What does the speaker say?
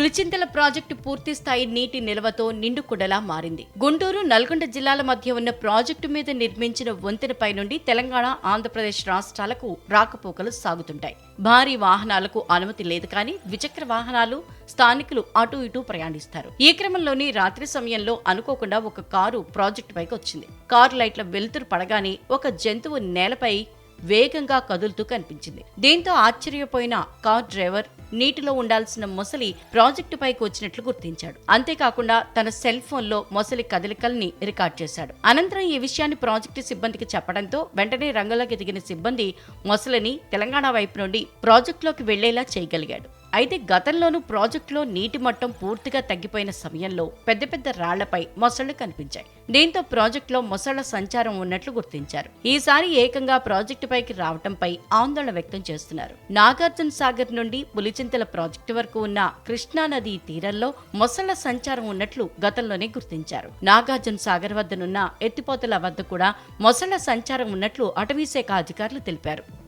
Pulichintala project పూర్తి స్థాయి నీటి నిల్వతో నిండుకుడలా మారింది. గుంటూరు నల్గొండ జిల్లాల మధ్య ఉన్న ప్రాజెక్టు మీద నిర్మించిన వంతెనపై నుండి తెలంగాణ ఆంధ్రప్రదేశ్ రాష్ట్రాలకు రాకపోకలు సాగుతుంటాయి. భారీ వాహనాలకు అనుమతి లేదు కానీ ద్విచక్ర వాహనాలు స్థానికులు అటు ఇటు ప్రయాణిస్తారు. ఈ క్రమంలోని రాత్రి సమయంలో అనుకోకుండా ఒక కారు ప్రాజెక్టు పైకి వచ్చింది. కారు లైట్ల వెలుతురు పడగానే ఒక జంతువు నేలపై వేగంగా కదులుతూ కనిపించింది. దీంతో ఆశ్చర్యపోయిన కార్ డ్రైవర్ నీటిలో ఉండాల్సిన మొసలి ప్రాజెక్టు పైకి వచ్చినట్లు గుర్తించాడు. అంతేకాకుండా తన సెల్ ఫోన్లో మొసలి కదలికల్ని రికార్డ్ చేశాడు. అనంతరం ఈ విషయాన్ని ప్రాజెక్టు సిబ్బందికి చెప్పడంతో వెంటనే రంగంలోకి దిగిన సిబ్బంది మొసలిని తెలంగాణ వైపు నుండి ప్రాజెక్టులోకి వెళ్ళేలా చేయగలిగాడు. అయితే గతంలోనూ ప్రాజెక్టులో నీటి మట్టం పూర్తిగా తగ్గిపోయిన సమయంలో పెద్ద పెద్ద రాళ్ళపై మొసళ్ళు కనిపించాయి. దీంతో ప్రాజెక్టులో మొసళ్ళ సంచారం ఉన్నట్లు గుర్తించారు. ఈసారి ఏకంగా ప్రాజెక్టు పైకి రావటంపై ఆందోళన వ్యక్తం చేస్తున్నారు. నాగార్జున సాగర్ నుండి పులిచింతల ప్రాజెక్టు వరకు ఉన్న కృష్ణా నదీ తీరంలో మొసళ్ళ సంచారం ఉన్నట్లు గతంలోనే గుర్తించారు. నాగార్జున సాగర్ వద్దనున్న ఎత్తిపోతల వద్ద కూడా మొసళ్ళ సంచారం ఉన్నట్లు అటవీశాఖ అధికారులు తెలిపారు.